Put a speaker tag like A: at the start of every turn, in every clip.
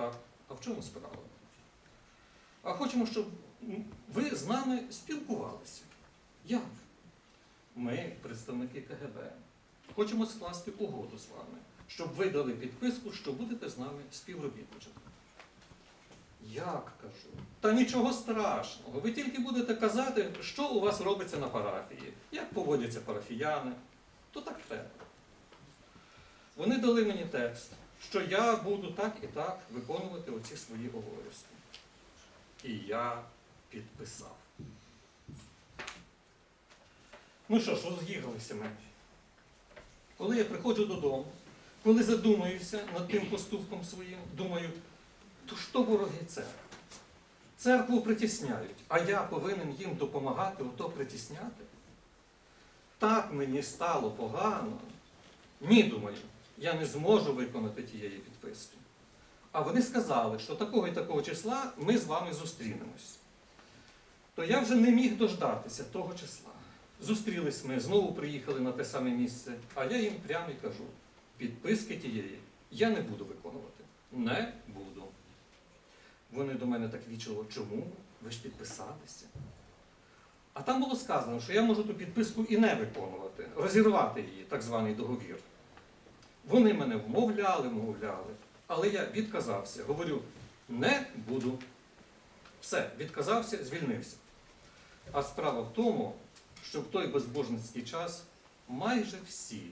A: Так. А в чому справа? А хочемо, щоб ви з нами спілкувалися. Як? Ми, представники КГБ, хочемо скласти угоду з вами, щоб ви дали підписку, що будете з нами співробітничати. Як кажу? Та нічого страшного. Ви тільки будете казати, що у вас робиться на парафії, як поводяться парафіяни, то так треба. Вони дали мені текст, що я буду так і так виконувати оці свої обов'язки. І я підписав. Ну що ж, роз'їхалися ми. Коли я приходжу додому, коли задумаюся над тим поступком своїм, думаю, то що вороги церкви? Церкву притісняють, а я повинен їм допомагати ото притісняти. Так мені стало погано. Ні, думаю, я не зможу виконати тієї підписки. А вони сказали, що такого і такого числа ми з вами зустрінемось. То я вже не міг дождатися того числа. Зустрілись ми, знову приїхали на те саме місце, а я їм прямо і кажу: підписки тієї я не буду виконувати. Не буду. Вони до мене так вічило, чому? Ви ж підписалися. А там було сказано, що я можу ту підписку і не виконувати, розірвати її, так званий договір. Вони мене вмовляли, вмовляли, але я відказався. Говорю, не буду. Все, відказався, звільнився. А справа в тому, що в той безбожницький час майже всі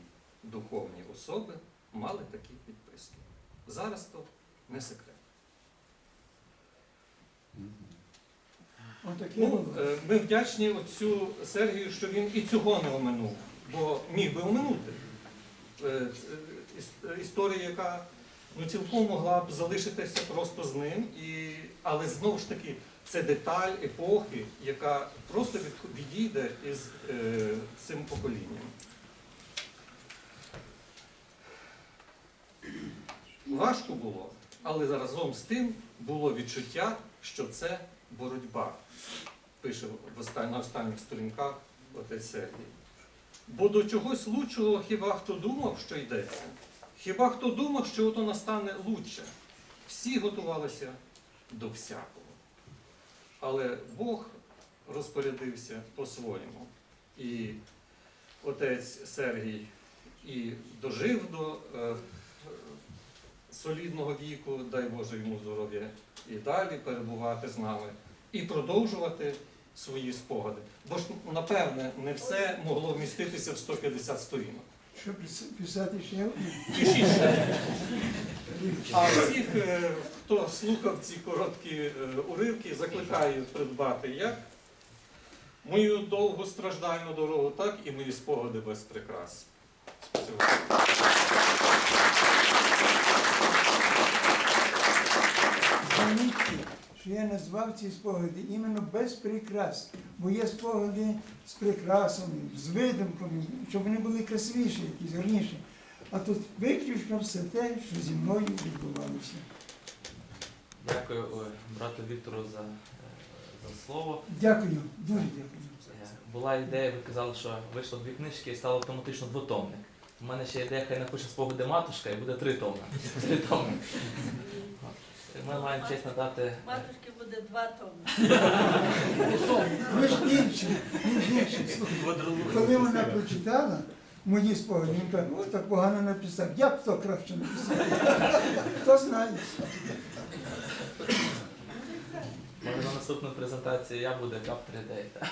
A: духовні особи мали такі підписки. Зараз то не секрет. Ну, е, ми вдячні отцю Сергію, що він і цього не оминув, бо міг би оминути. Іс- Історія, яка ну, цілком могла б залишитися просто з ним, і, але знову ж таки це деталь епохи, яка просто відійде із е, цим поколінням. Важко було, але разом з тим було відчуття, що це боротьба, пише на останніх сторінках отець Сергій. Бо до чогось лучшого хіба хто думав, що йдеться? Хіба хто думав, що ото настане лучше? Всі готувалися до всякого. Але Бог розпорядився по-своєму. І отець Сергій і дожив до е, солідного віку, дай Боже йому здоров'я, і далі перебувати з нами, і продовжувати свої спогади. Бо ж, напевне, не все могло вміститися в 150 сторінок.
B: Що писати ще?
A: Пишіть. А всіх, е, хто слухав ці короткі е, уривки, закликаю придбати як мою довгу страждальну дорогу, так і мої спогади без прикрас. Спасибо.
B: Що я назвав ці спогади іменно без прикрас. Бо є спогади з прикрасами, з видимками, щоб вони були красивіші, якісь гарніші. А тут виключно все те, що зі мною відбувалося.
C: Дякую е, брату Віктору за, е, за слово.
B: Дякую, дуже дякую.
C: Е, Була ідея, ви казали, що вийшло дві книжки і стало автоматично двотомник. У мене ще ідея, хай напише спогади матушка і буде три томи. Три томи. Ми маємо честь надати.
D: Матушки буде два томи.
B: Ви ж інші, ви ж інші. Коли вона прочитала мої спогади, він каже, о, так погано написав. Я б то краще написав. Хто знає.
C: Може на наступну презентацію я буду ідей. та.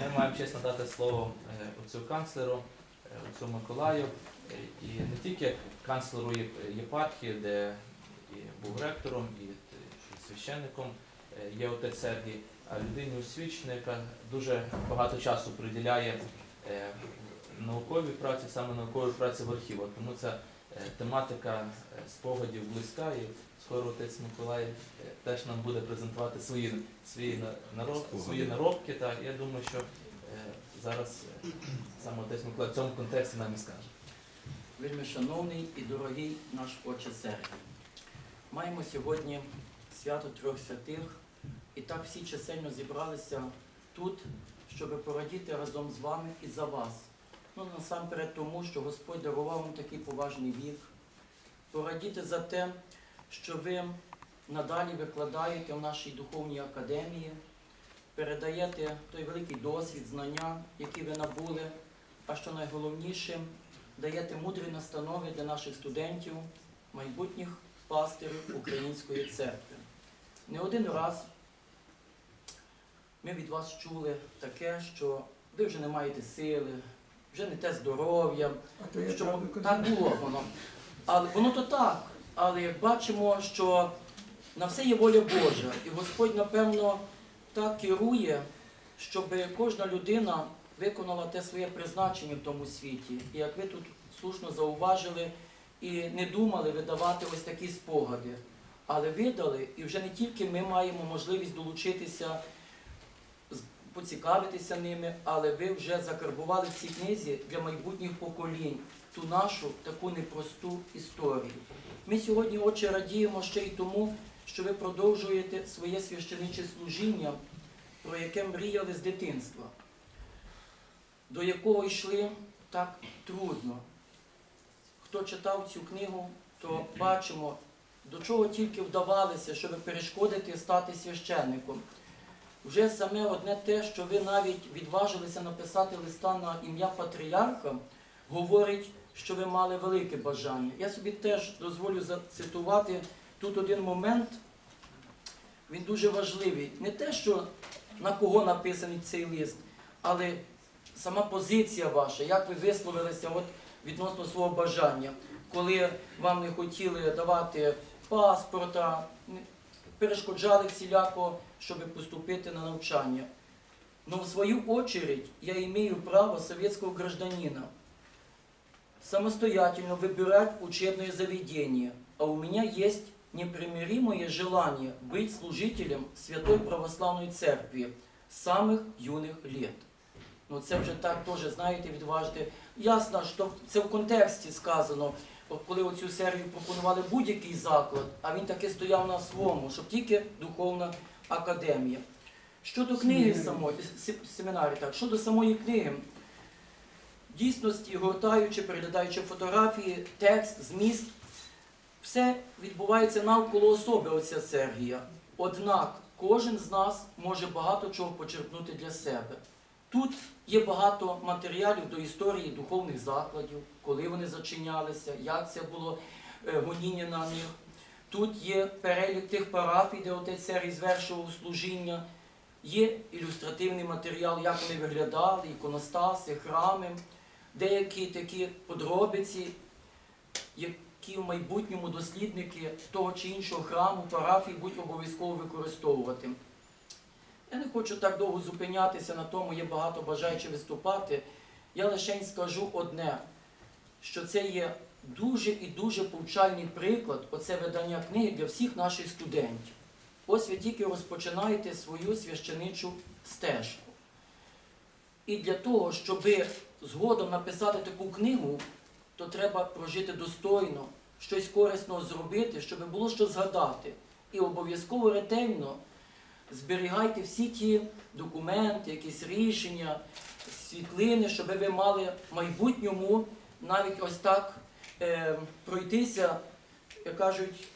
C: Ми маємо честь надати слово е, отцю канцлеру, е, отцю Миколаю. Е, І не тільки канцлеру єп- єпархії, де і був ректором, і священником е, є отець Сергій, а людині освіченою, яка дуже багато часу приділяє е, науковій праці, саме науковій праці в архівах. Тому ця е, тематика спогадів близька і скоро отець Миколай теж нам буде презентувати свої, свої, нароб, свої наробки. Так, я думаю, що зараз саме отець Миколай в цьому контексті нам і скаже.
E: Вельми шановний і дорогий наш отче Сергій. Маємо сьогодні свято трьох святих, і так всі чисельно зібралися тут, щоб порадіти разом з вами і за вас. Ну, насамперед тому, що Господь дарував вам такий поважний вік, порадіти за те, що ви надалі викладаєте в нашій духовній академії, передаєте той великий досвід, знання, які ви набули, а що найголовніше, даєте мудрі настанови для наших студентів, майбутніх пастирів Української церкви. Не один раз ми від вас чули таке, що ви вже не маєте сили, вже не те здоров'я, що так було воно. Але воно то так. Але як бачимо, що на все є воля Божа, і Господь, напевно, так керує, щоб кожна людина виконала те своє призначення в тому світі. І як ви тут слушно зауважили і не думали видавати ось такі спогади, але видали, і вже не тільки ми маємо можливість долучитися, поцікавитися ними, але ви вже закарбували в цій книзі для майбутніх поколінь ту нашу таку непросту історію. Ми сьогодні, отче, радіємо ще й тому, що ви продовжуєте своє священиче служіння, про яке мріяли з дитинства, до якого йшли так трудно. Хто читав цю книгу, то бачимо, до чого тільки вдавалися, щоб перешкодити стати священником. Вже саме одне те, що ви навіть відважилися написати листа на ім'я патріарха, говорить, що ви мали велике бажання. Я собі теж дозволю зацитувати тут один момент, він дуже важливий. Не те, що на кого написаний цей лист, але сама позиція ваша, як ви висловилися от відносно свого бажання, коли вам не хотіли давати паспорта, перешкоджали всіляко, щоб поступити на навчання. Но в свою очередь я имею право советского гражданина самостоятельно выбирать учебное заведение, а у меня есть непримиримое желание быть служителем Святой Православної Церкви з самих юних лет. Ну це вже так теж, знаєте, відважте. Ясно, що це в контексті сказано, коли оцю серію пропонували будь-який заклад, а він таки стояв на своєму, щоб тільки духовна академія. Щодо книги самої, семінарі, так, щодо самої книги, в дійсності, гортаючи, переглядаючи фотографії, текст, зміст, все відбувається навколо особи отця Сергія. Однак кожен з нас може багато чого почерпнути для себе. Тут є багато матеріалів до історії духовних закладів, коли вони зачинялися, як це було е, гоніння на них. Тут є перелік тих парафій, де отець Сергій звершував служіння. Є ілюстративний матеріал, як вони виглядали, іконостаси, храми, деякі такі подробиці, які в майбутньому дослідники того чи іншого храму, парафії будуть обов'язково використовувати. Я не хочу так довго зупинятися на тому, є багато бажаючих виступати. Я лише скажу одне, що це є дуже і дуже повчальний приклад, оце видання книги для всіх наших студентів. Ось ви тільки розпочинаєте свою священичу стежку. І для того, щоб згодом написати таку книгу, то треба прожити достойно, щось корисного зробити, щоб було що згадати. І обов'язково ретельно зберігайте всі ті документи, якісь рішення, світлини, щоб ви мали в майбутньому навіть ось так е, пройтися, як кажуть,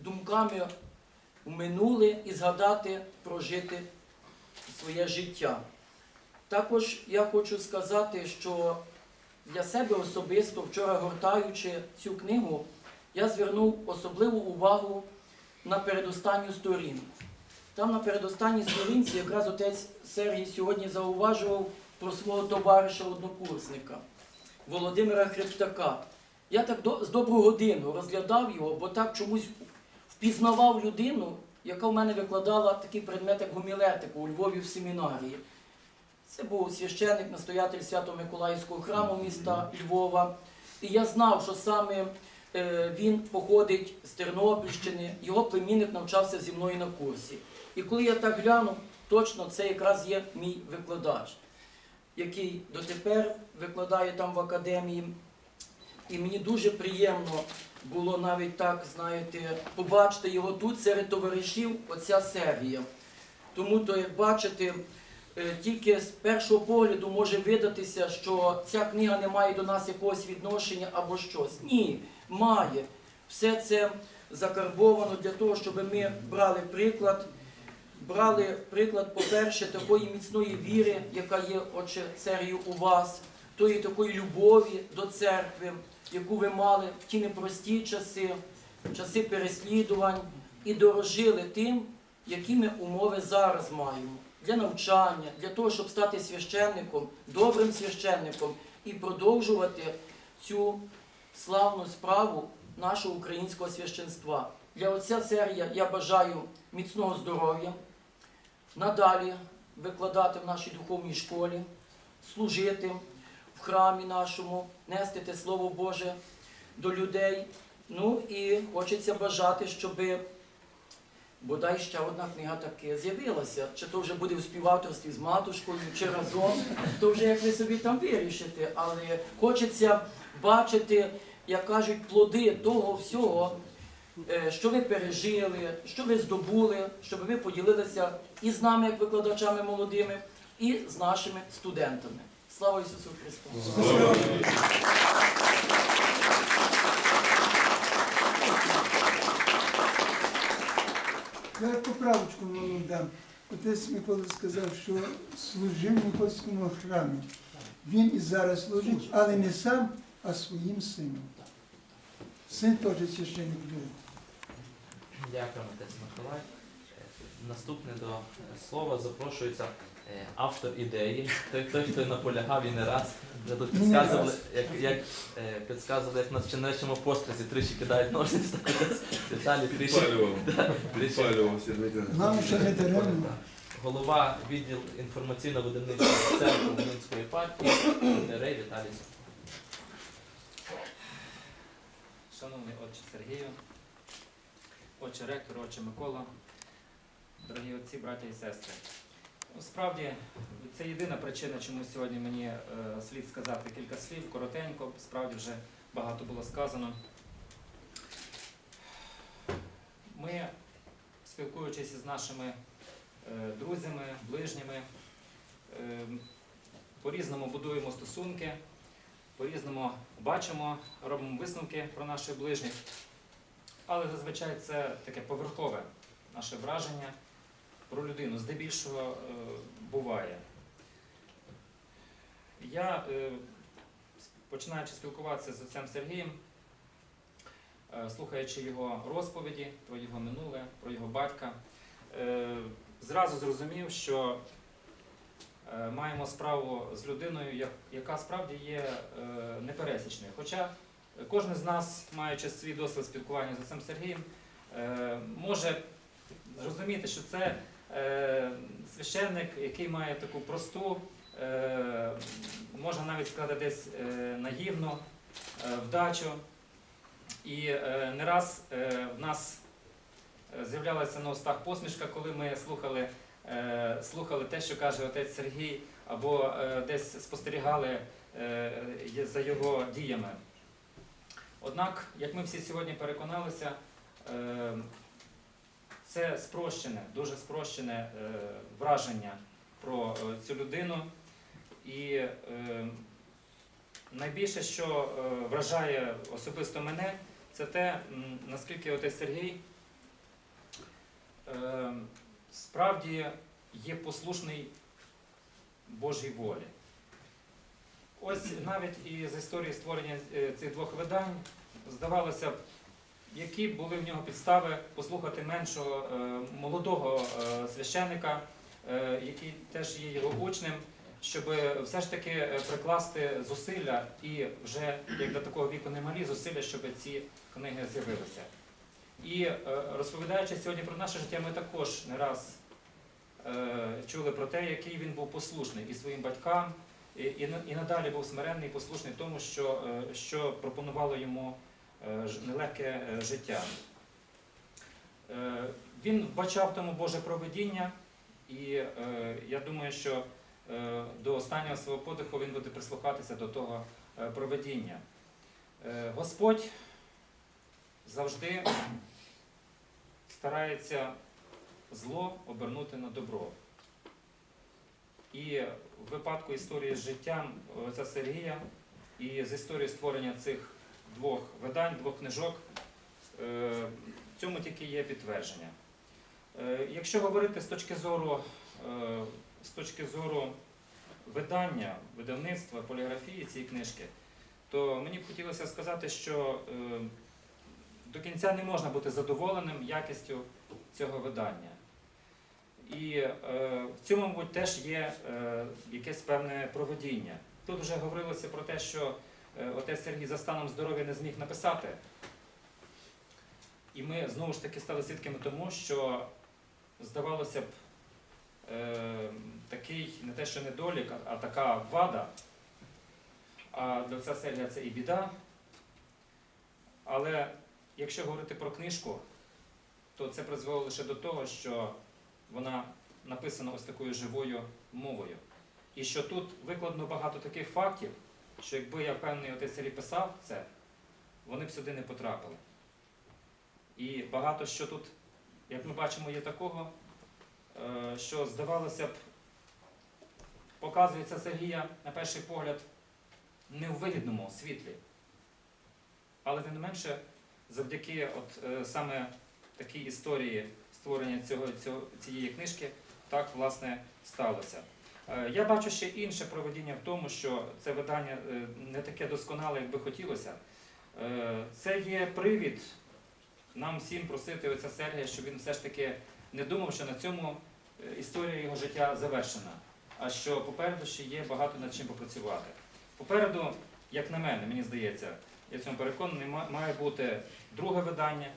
E: думками в минуле і згадати, прожити своє життя. Також я хочу сказати, що для себе особисто, вчора гортаючи цю книгу, я звернув особливу увагу на передостанню сторінку. Там на передостанній сторінці якраз отець Сергій сьогодні зауважував про свого товариша однокурсника Володимира Хребтака. Я так до, з добру годину розглядав його, бо так чомусь впізнавав людину, яка в мене викладала такий предмет, як гомілетику у Львові в семінарії. Це був священник, настоятель Свято-Миколаївського храму міста Львова. І я знав, що саме е, він походить з Тернопільщини, його племінник навчався зі мною на курсі. І коли я так глянув, точно це якраз є мій викладач, який дотепер викладає там в академії. І мені дуже приємно було навіть так, знаєте, побачити його тут серед товаришів отця Сергія. Тому то, як бачите, е, тільки з першого погляду може видатися, що ця книга не має до нас якогось відношення або щось. Ні, має. Все це закарбовано для того, щоб ми брали приклад. Брали приклад, по-перше, такої міцної віри, яка є, отче, церкві у вас, тої такої любові до церкви, яку ви мали в ті непрості часи, часи переслідувань, і дорожили тим, які ми умови зараз маємо для навчання, для того, щоб стати священником, добрим священником і продовжувати цю славну справу нашого українського священства. Для отця Сергія я бажаю міцного здоров'я, надалі викладати в нашій духовній школі, служити в храмі нашому, нести те Слово Боже до людей. Ну і хочеться бажати, щоб бодай ще одна книга таки з'явилася. Чи то вже буде в співавторстві з матушкою, чи разом, то вже як ви собі там вирішите. Але хочеться бачити, як кажуть, плоди того всього, що ви пережили, що ви здобули, щоб ви поділилися і з нами, як викладачами молодими, і з нашими студентами. Слава Ісусу Христу!
B: Я поправочку вам дам. Отець Микола сказав, що служив в Микольському храмі. Він і зараз служить, але не сам, а своїм сином. Син теж священник був.
C: Дякуємо, отець Миколай. Е, Наступне до слова запрошується е, автор ідеї, той, той, хто наполягав і не раз. Вже тут
B: Не
C: підказували, як, як е, підказували, як на вченичому пострізі тричі кидають ножниці, так Віталій тричі.
F: Підпалював.
C: тричі
F: Підпалював Сергій.
B: Нам ще не даремно.
C: Голова відділ інформаційно-видавничої центру Мінської єпархії, Рей Віталій.
G: Шановний отче Сергію, отче ректор, отче Микола, дорогі отці, браття і сестри. Ну, Справді, це єдина причина, чому сьогодні мені е, слід сказати кілька слів, коротенько, справді вже багато було сказано. Ми, спілкуючись із нашими е, друзями, ближніми, е, по-різному будуємо стосунки, по-різному бачимо, робимо висновки про наших ближніх. Але зазвичай це таке поверхове наше враження про людину. Здебільшого е, буває. Я, е, починаючи спілкуватися з отцем Сергієм, е, слухаючи його розповіді про його минуле, про його батька, е, зразу зрозумів, що е, маємо справу з людиною, яка справді є е, непересічною. Хоча кожен з нас, маючи свій досвід спілкування з отцем Сергієм, е, може зрозуміти, що це е, священник, який має таку просту, е, можна навіть сказати, десь наївну вдачу. І не раз в нас з'являлася на устах посмішка, коли ми слухали, слухали те, що каже отець Сергій, або десь спостерігали за його діями. Однак, як ми всі сьогодні переконалися, е, це спрощене, дуже спрощене е, враження про е, цю людину. І найбільше, що вражає особисто мене, це те, наскільки отець Сергій справді є послушний Божій волі. Ось навіть і з історії створення е, цих двох видань здавалося б, які були в нього підстави послухати меншого е, молодого е, священика, який теж є його учнем, щоб все ж таки прикласти зусилля і вже як до такого віку немалі зусилля, щоб ці книги з'явилися. І розповідаючи сьогодні про наше життя, ми також не раз чули про те, який він був послушний і своїм батькам, і, і, надалі був смиренний і послушний тому, що, е, що пропонувало йому е, нелегке е, життя. Він вбачав тому Боже проведіння, і я думаю, що до останнього свого подиху він буде прислухатися до того проведіння. Господь завжди старається зло обернути на добро. І в випадку історії з життям отця Сергія і з історією створення цих двох видань, двох книжок, е, тільки є підтвердження. Е, Якщо говорити з точки зору, е, з точки зору видання, видавництва, поліграфії цієї книжки, то мені б хотілося сказати, що до кінця не можна бути задоволеним якістю цього видання. І е, в цьому, мабуть, теж є е, якесь певне проведіння. Тут вже говорилося про те, що е, отець Сергій за станом здоров'я не зміг написати. І ми знову ж таки стали свідками тому, що здавалося б, е, такий не те, що недолік, а- а така вада. А для отця Сергія це і біда. Але якщо говорити про книжку, то це призвело лише до того, що вона написана ось такою живою мовою. І що тут викладено багато таких фактів, що якби я впевнений, отець Сергій писав це, вони б сюди не потрапили. І багато що тут, як ми бачимо, є такого, е, що здавалося б, показується Сергія на перший погляд не у вигідному світлі. Але тим не менше, завдяки от, е, саме такій історії створення цього, цього, цієї книжки, так власне сталося. Е, Я бачу ще інше проведіння в тому, що це видання е, не таке досконале, як би хотілося. Е, Це є привід нам всім просити отця Сергія, щоб він все ж таки не думав, що на цьому історія його життя завершена, а що попереду ще є багато над чим попрацювати. Попереду, як на мене, мені здається, я цьому переконаний, має бути друге видання,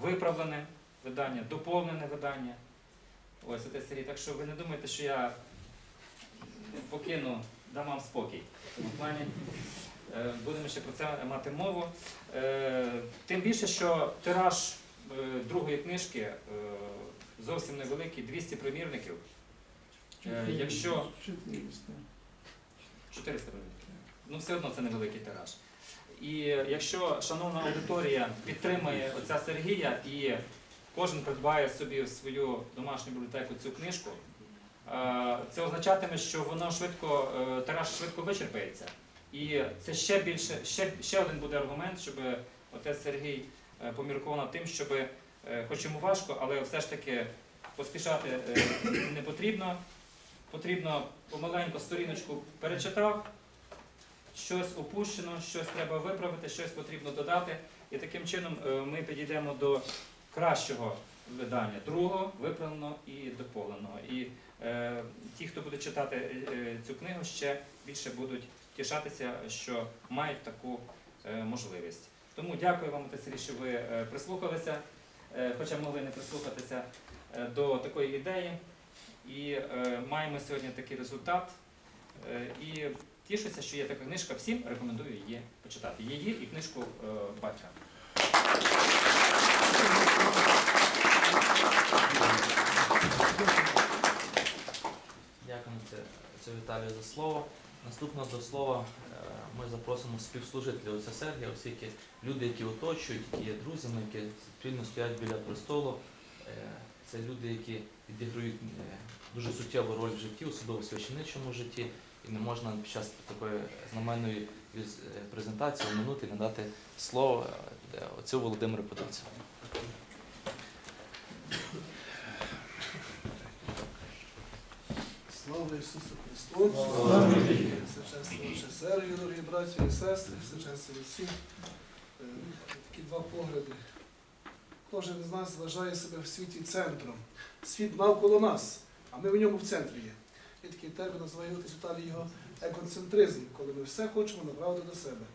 G: виправлене видання, доповнене видання. Ось отець Сергій. Так що ви не думайте, що я покину, дам вам спокій в цьому плані. Е, Будемо ще про це мати мову. Е, Тим більше, що тираж е, другої книжки зовсім невеликий, 200 примірників. Якщо
B: 400.
G: 400 примірників. Ну, все одно це невеликий тираж. І якщо шановна аудиторія підтримує отця Сергія і кожен придбає собі свою домашню бібліотеку цю книжку, е, це означатиме, що воно швидко, е, тираж швидко вичерпається. І це ще більше, ще, ще один буде аргумент, щоб отець Сергій е, поміркував над тим, щоб, хоч йому важко, але все ж таки поспішати не потрібно. Потрібно помаленьку сторіночку перечитав, щось опущено, щось треба виправити, щось потрібно додати. І таким чином ми підійдемо до кращого видання, другого, виправленого і доповненого. І е, ті, хто буде читати е, цю книгу, ще більше будуть тішатися, що мають таку е, можливість. Тому дякую вам, отець що ви е, прислухалися, е, хоча могли не прислухатися е, до такої ідеї. І е, маємо сьогодні такий результат. Е, і тішуся, що є така книжка. Всім рекомендую її почитати. Її і книжку е, батька.
C: Дякую це, це Віталію за слово. Наступно до слова е, ми запросимо співслужителів. Отця Сергія, оскільки люди, які оточують, які є друзями, які спільно стоять біля престолу, е, це люди, які відіграють е, дуже суттєву роль в житті, особливо в священичому житті, і не можна під час такої знаменної віз- е, презентації минути не дати слово е, отцю Володимиру Подивцю.
F: Слава Ісусу Христу!
B: Слава
F: Всечесний Отче Сергію, дорогі браті і сестри, всечесні всі. Е, Такі два погляди. Кожен з нас вважає себе в світі центром. Світ навколо нас, а ми в ньому в центрі є. Є такий термін, називає Віталій його екоцентризм, коли ми все хочемо направити до себе.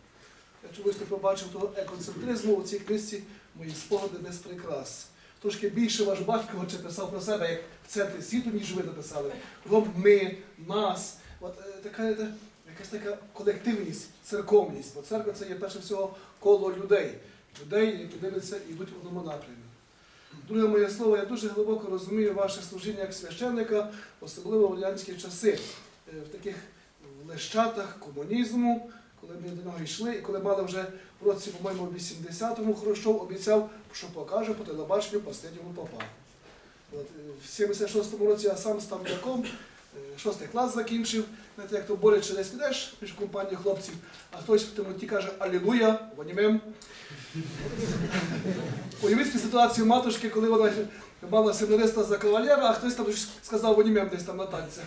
F: Я чомусь не побачив того екоцентризму у цій книжці мої спогади без прикрас. Трошки більше ваш батько хоче писав про себе як в центрі світу, ніж ви написали. Кругом ми, нас. От е, така е, якась така колективність, церковність. Бо церква це є перше всього коло людей. Людей, які дивляться і йдуть в одному напрямі. Друге моє слово, я дуже глибоко розумію ваше служіння як священника, особливо в радянські часи, е, в таких лещатах комунізму, коли ми до нього йшли, і коли мали вже в році, по-моєму, 80-му Хрущов обіцяв, що покаже по телебаченню останнього папа. От, е, в 76-му році я сам став дяком, е, шостий клас закінчив. Знаєте, як то боляче десь підеш між компанією хлопців, а хтось в темноті каже Алілуя, вонімем. Уявіть ситуацію матушки, коли вона мала семинариста за кавалера, а хтось там сказав вонімем десь там на танцях.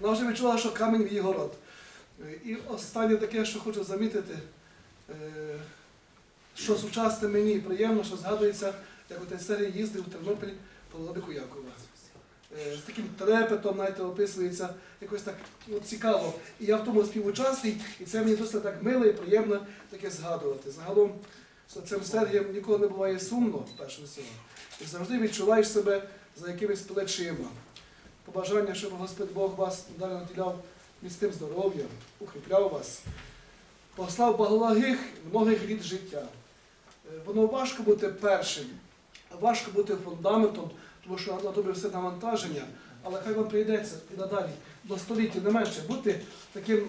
F: Вона вже відчула, що камінь в її город. І останнє таке, що хочу замітити, е, що сучасне мені приємно, що згадується, як отець Сергій їздив у Тернопіль по Владику Якова. Е, З таким трепетом навіть описується, якось так ну, цікаво. І я в тому співучасний, і це мені досить так мило і приємно таке згадувати. Загалом з отцем Сергієм ніколи не буває сумно, перше всього. І завжди відчуваєш себе за якимись плечима. Побажання, щоб Господь Бог вас далі наділяв міцним здоров'ям, укріпляв вас, послав благих многих літ життя. Е, Воно важко бути першим, важко бути фундаментом, тому що на тобі все навантаження, але хай вам прийдеться і надалі до століття не менше бути таким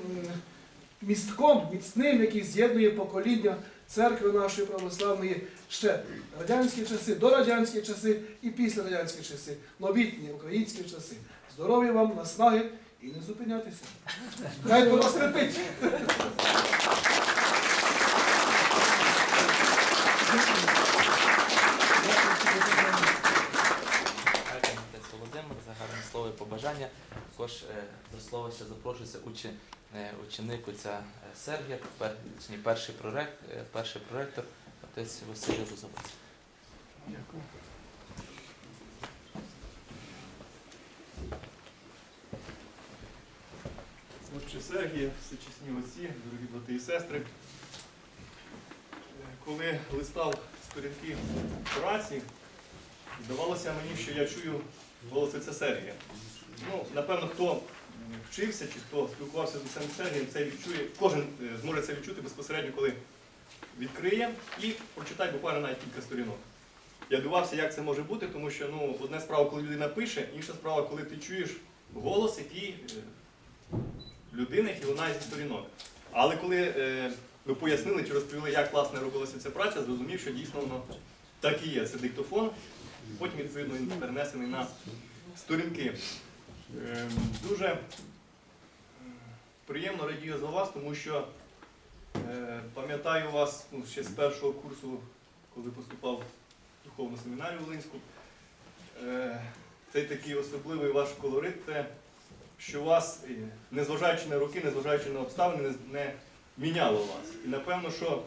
F: містком міцним, який з'єднує покоління церкви нашої православної ще радянські часи, дорадянські часи і післярадянські часи, новітні українські часи. Здоров'я вам, наснаги і не зупинятися. Хай терпить.
C: Володимир, за гарне слово і побажання. Також е, до слова ще запрошується учень, е, ученик отця е, Сергія, перший прорект, е, перший проректор, отець Василь Лузовець.
H: Отче Сергія, всечесні отці, дорогі брати і сестри. Е, Коли листав сторінки праці, здавалося мені, що я чую голос отця Сергія. Ну, напевно, хто вчився чи хто спілкувався з отцем Сергієм, це відчує, кожен е, зможе це відчути безпосередньо, коли відкриє і прочитає буквально навіть кілька сторінок. Я дивався, як це може бути, тому що ну, одна справа, коли людина пише, інша справа, коли ти чуєш голос, який е, людини, які лунає зі сторінок. Але коли е, ви пояснили чи розповіли, як власне робилася ця праця, зрозумів, що дійсно воно так і є. Це диктофон, потім відповідно він перенесений на сторінки. Е, дуже приємно радію за вас, тому що е, пам'ятаю вас ну, ще з першого курсу, коли поступав в духовну семінарію Волинську. Е, цей такий особливий ваш колорит. те, що вас, незважаючи на роки, незважаючи на обставини, не, міняло вас. І напевно, що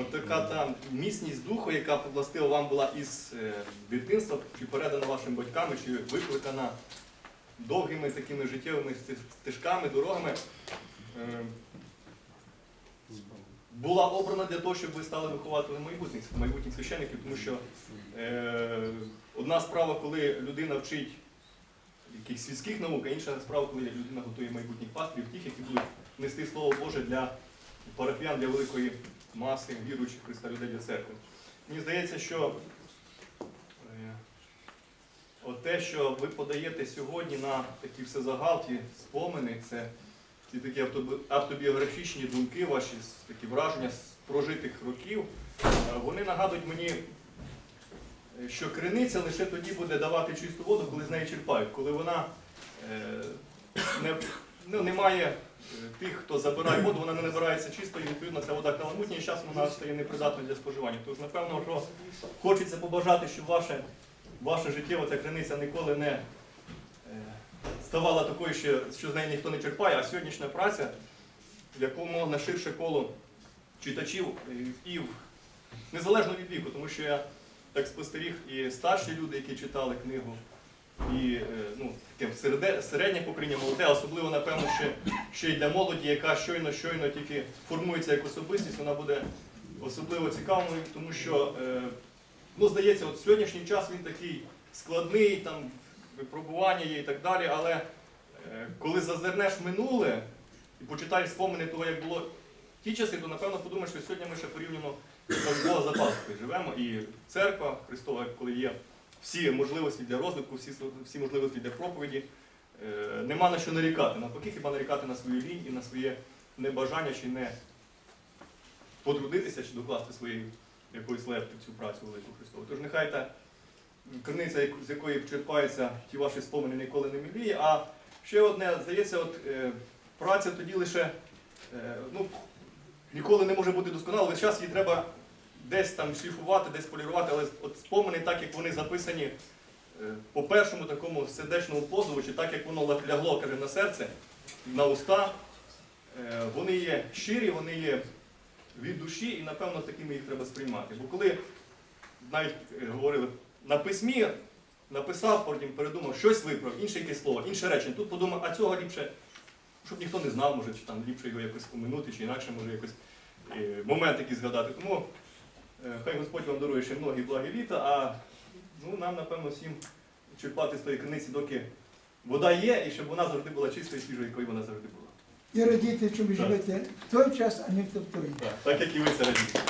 H: от така та міцність духу, яка властиво вам була із е, дитинства, чи передана вашим батьками, чи викликана довгими такими життєвими стежками, дорогами, е, була обрана для того, щоб ви стали вихователем майбутніх, майбутніх священників, тому що е, одна справа, коли людина вчить якихось світських наук, а інша справа, коли людина готує майбутніх пасторів, тих, які будуть нести Слово Боже для парафіян, для великої маси віруючих Христа людей для церкви. Мені здається, що е, от те, що ви подаєте сьогодні на такі все загалті, спомини, це ті такі автобіографічні думки, ваші такі враження з прожитих років, е, вони нагадують мені що криниця лише тоді буде давати чисту воду, коли з неї черпають, коли вона е, не, ну, не має е, тих, хто забирає воду, вона не набирається чисто, і відповідно ця вода каламутня, і з часом вона стає непридатною для споживання. Тож, напевно, що хочеться побажати, щоб ваше, ваше життєва ця криниця ніколи не е, ставала такою, що, що з неї ніхто не черпає, а сьогоднішня праця, в якому на ширше коло читачів і в- незалежно від віку, тому що я так спостеріг і старші люди, які читали книгу, і е, ну, таке середнє покоління, молоде, особливо, напевно, ще, ще й для молоді, яка щойно щойно тільки формується як особистість, вона буде особливо цікавою, тому що, е, ну, здається, от сьогоднішній час він такий складний, там випробування є і так далі, але е, коли зазирнеш минуле і почитаєш спомини того, як було ті часи, то напевно подумаєш, що сьогодні ми ще порівняно так Бога за пазухою живемо, і церква Христова, коли є всі можливості для розвитку, всі, всі можливості для проповіді, е, нема на що нарікати. Навпаки, хіба нарікати на свою лінь і на своє небажання чи не потрудитися чи докласти своєї якоїсь лепти цю працю велику Христову. Тож нехай та криниця, з якої черпаються ті ваші спомини, ніколи не міліє, а Ще одне, здається, от, е, праця тоді лише е, ну, ніколи не може бути досконала, весь час її треба десь там шліфувати, десь полірувати, але от спомини, так як вони записані е, по першому такому сердечному позову, чи так як воно лягло каже, на серце, на уста, е, вони є щирі, вони є від душі, і напевно такими їх треба сприймати. Бо коли навіть е, говорили на письмі, написав, потім передумав, щось виправ, інше якесь слово, інше речення. Тут подумав, а цього ліпше, щоб ніхто не знав, може, чи там ліпше його якось поминути, чи інакше може якось момент якийсь згадати. Тому хай Господь вам дарує ще многі благі літа, а ну, нам, напевно, всім черпати з тої криниці, доки вода є, і щоб вона завжди була чистою і свіжою, якою вона завжди була.
B: І радіти, що ви
H: Так.
B: живете в той час, а не в той.
H: Так, так як і ви це радієте.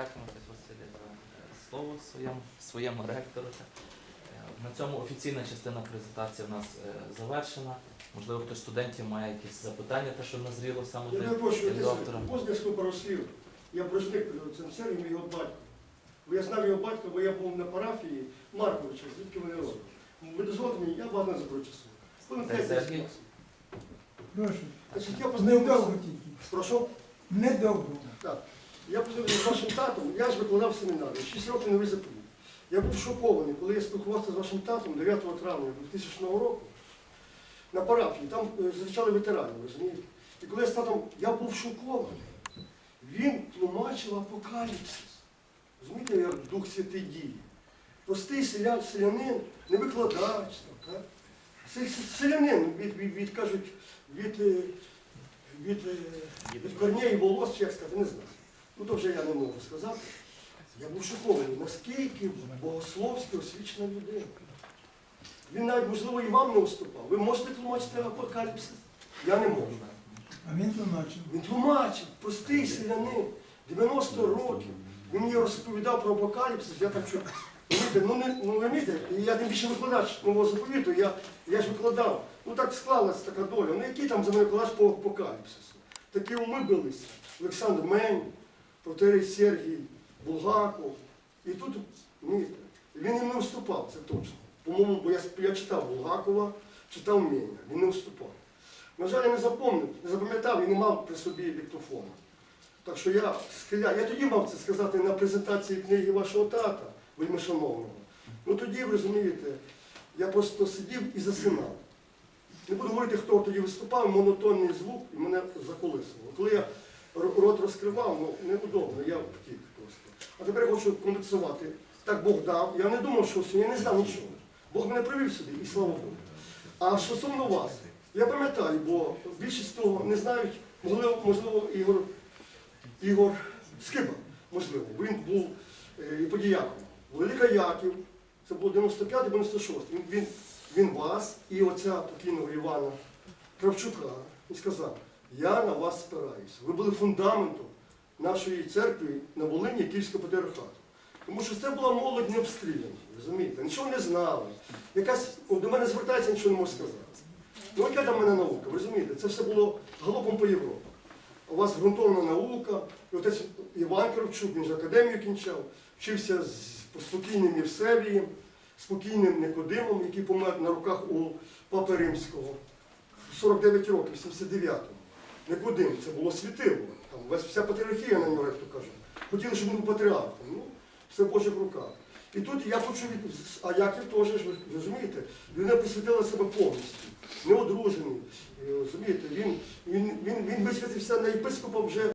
C: Отець Василь, за е, слово своєму, своєму ректору. Е, На цьому офіційна частина презентації у нас е, завершена. Можливо, хтось з студентів має якісь запитання, те, що назріло саме
I: Я
C: для доктора.
I: я пару слів? Я перед цим серієм його батько. Бо я знав його батька, бо я був на парафії Марковича, звідки вони родом. Ви дозволите мені, я багато не заберу часу. Значить, я познайомився. Прошу.
B: Недовго.
I: Я познайомився з вашим татом, я ж викладав семінар, 6 років новий заповіт. Я був шокований, коли я спілкувався з вашим татом 9 травня 2000 року на парафії. Там е, зустрічали ветеранів, розумієте? І коли я з татом, я був шокований. Він тлумачив апокаліпсис. Розумієте, як Дух Святий діє. Простий селян, селянин, не викладач. Так? Се- се- Селянин, від, від, від, кажуть, від, е, від, е, від корней і волос, як сказати, не знаю. Ну то вже я не можу сказати. Я був шокований, наскільки богословськи освічена людина. Він навіть, можливо, і вам не уступав. Ви можете тлумачити апокаліпсис? Я не можу.
B: А він тлумачив.
I: Він тлумачив, простий селянин, 90 років. Він мені розповідав про апокаліпсис, я так розумієте, ну не ну, розумієте, я тим більше викладач нового заповіту, я, я ж викладав. Ну так склалась така доля. Ну який там за мене викладач по апокаліпсису? Такі уми билися. Олександр Мень, протерей Сергій, Булгаков. І тут, розумієте, він їм не вступав, це точно. По-моєму, бо я, я читав Булгакова, читав Меня, він не вступав. На жаль, я не запам'ятав, не запам'ятав і не мав при собі диктофону. Так що я схиляю. Я тоді мав це сказати на презентації книги вашого тата, вельмишановного. Ну тоді, ви розумієте, я просто сидів і засинав. Не буду говорити, хто тоді виступав, монотонний звук і мене заколисувало. Коли я рот розкривав, ну неудобно, я втік просто. А тепер я хочу компенсувати. Так Бог дав. Я не думав, що сьогодні, я не знав нічого. Бог мене привів сюди, і слава Богу. А стосовно вас, я пам'ятаю, бо більшість того не знають, можливо, можливо, Ігор, Ігор Скиба, можливо, бо він був е, і подіяком. Велика Яків, це було 95-96. Він, він, він вас і оця покійного Івана Кравчука і сказав, я на вас спираюся. Ви були фундаментом нашої церкви на Волині Київського патріархату. Тому що це була молодь не обстріляна, розумієте? Нічого не знали. Якась до мене звертається, нічого не може сказати. Ну, яка там мене наука? Ви розумієте? Це все було галопом по Європі. У вас ґрунтовна наука, і отець Іван Кравчук, він же академію кінчав, вчився з спокійним Євсевієм, спокійним Никодимом, який помер на руках у Папи Римського. В 49 років, в 79-му. Никодим, це було світило. Там весь- вся патріархія на нього, як то кажуть. Хотіли, щоб він був патріархом. Ну, все в Божих руках. І тут я почув, а Яків теж, ви розумієте, людина посвятила себе повністю, неодружений. одружений. Розумієте, він, він, він, він висвятився на єпископа вже